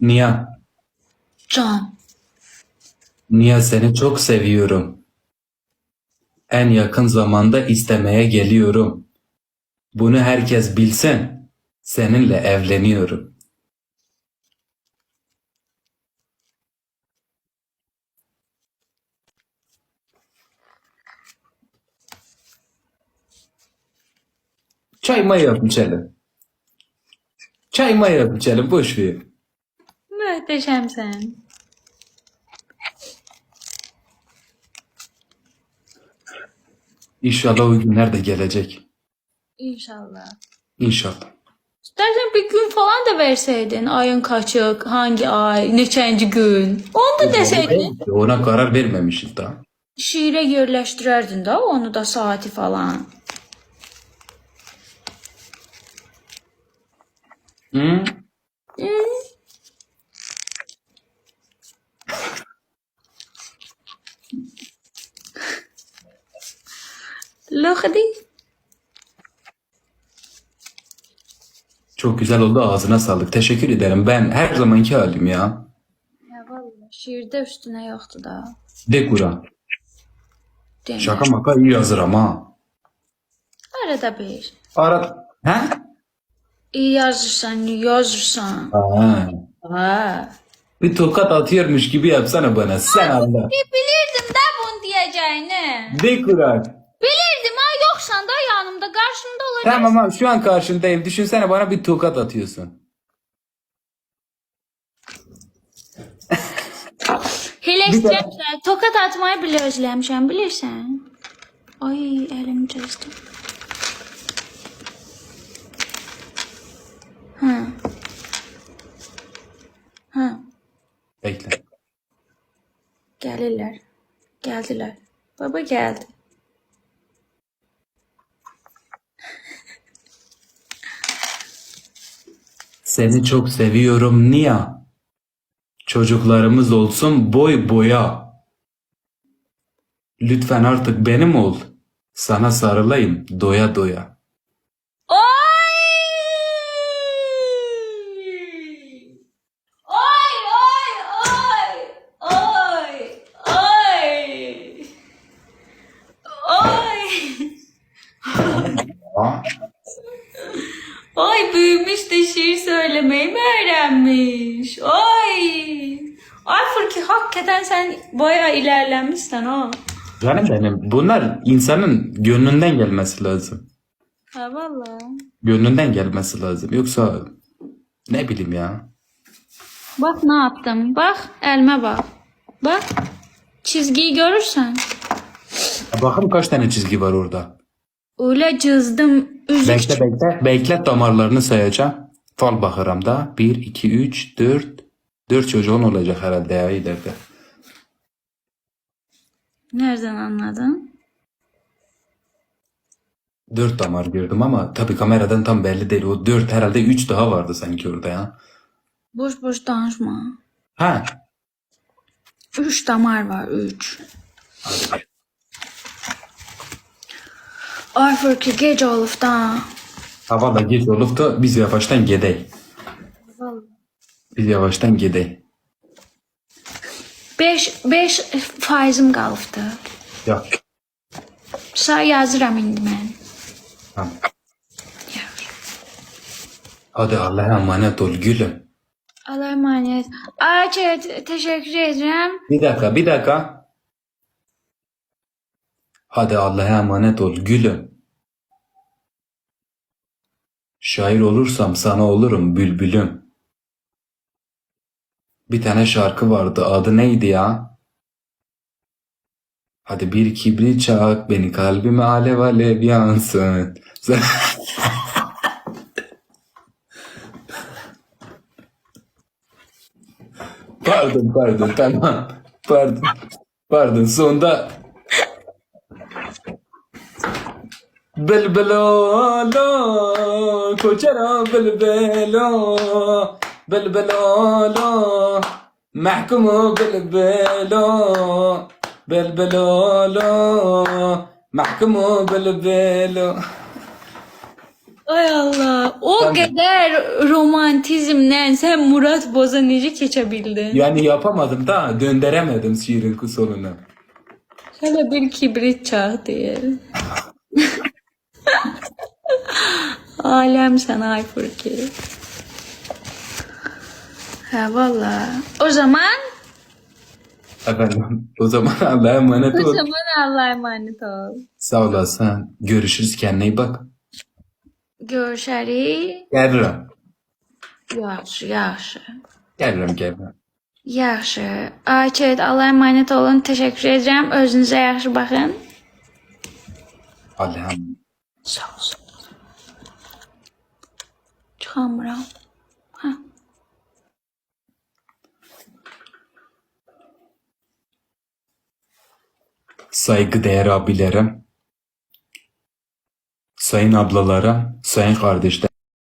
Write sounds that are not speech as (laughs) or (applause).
Niye? Can. Niye seni çok seviyorum. En yakın zamanda istemeye geliyorum. Bunu herkes bilsin. Seninle evleniyorum. Çay may yap içelim. Çay may yap içelim. Boş ver. Möhtəşəmsən. İnşallah o günler de gelecek. İnşallah. İnşallah. İstersen bir gün falan da verseydin. Ayın kaçık, hangi ay, neçənci gün. Onu da deseydin. Ona karar vermemişiz daha. Şiirə yerləşdirərdin də onu da saati falan. Loxdi. Çok güzel oldu ağzına sağlık. Teşekkür ederim. Ben her zamanki halim ya. Ya vallahi şiirdə üstünə yoxdur da. De Kur'an. Demir. Şaka maka iyi yazırım ha. Arada bir. Ara... He? İyi yazırsan, iyi yazırsan. Ha. Ha. Bir tokat atıyormuş gibi yapsana bana. Sen Allah. Bilirdim də bunu deyəcəyini. De Kur'an. Bilirdim ha yoksan da yanımda karşımda olacak. Tamam ama şu an karşındayım. Düşünsene bana bir tokat atıyorsun. (laughs) Hiləşdirəcək. Tokat atmayı bile özləmişəm, bilirsən? Ay, əlim cəzdim. Hə. Hə. Bekle. Gəlirlər. Gəldilər. Baba gəldi. Seni çok seviyorum Niye? Çocuklarımız olsun boy boya. Lütfen artık benim ol. Sana sarılayım doya doya. Oy! Oy, oy, oy! Oy! Oy! Oy! Ha? (laughs) (laughs) Büyümüş de şiir söylemeyi mi öğrenmiş? Ay! Ay Fırki hakikaten sen bayağı ilerlemişsin ha. Canım benim bunlar insanın gönlünden gelmesi lazım. Ha valla. Gönlünden gelmesi lazım. Yoksa ne bileyim ya. Bak ne yaptım. Bak elime bak. Bak. Çizgiyi görürsen. Bakın kaç tane çizgi var orada. Öyle cızdım. Üzük Bekle bekle. Bekle damarlarını sayacağım. Fal bakıram da. 1, 2, 3, 4. 4 çocuğun olacak herhalde ya ileride. Nereden anladın? 4 damar gördüm ama tabii kameradan tam belli değil. O 4 herhalde 3 daha vardı sanki orada ya. Boş boş danışma. Ha. Üç damar var. Üç. Ay Fırki gece olup da. Hava da geç olup da biz yavaştan gidey. Biz yavaştan gidey. Beş, beş faizim qalıbdı. Ya. Say yazıram indi mən. Tamam. Yaz. Hadi Allah'a emanet ol gülüm. Allah emanet. Ay te- teşekkür ederim. Bir dakika bir dakika. Hadi Allah'a emanet ol gülüm. Şair olursam sana olurum bülbülüm. Bir tane şarkı vardı adı neydi ya? Hadi bir kibrit çak beni kalbime alev alev yansın. (laughs) Pardon pardon tamam. Pardon. Pardon sonda بلبلو لو كوچرا بلبلو بلبلو لو محكوم بلبلو بلبلو لو محكوم بلبلو Ay Allah. O Ben de. kadar romantizmden sen Murat Boz'a necə keçə bildin? Yani yapamadım da döndüremedim şiirin sonunu. Hele bir kibrit çağı diyelim. (laughs) Alem sen ay Furki. Ha valla. O zaman Efendim o zaman (laughs) Allah'a emanet o ol. zaman Allah'a emanet ol. Sağ olasın. Görüşürüz kendine iyi bak. Görüşərik. Gelirim. Yaxşı, yaxşı. Gelirim gelirim. Yaxşı. Ayçət, Allah'a emanet olun. Təşəkkür edirəm. Özünüzə yaxşı baxın. Allah'a Sağ olsun. Çıxamıram. Ha. Saygıdeğer abilerim, sayın ablalara, sayın kardeşlerim.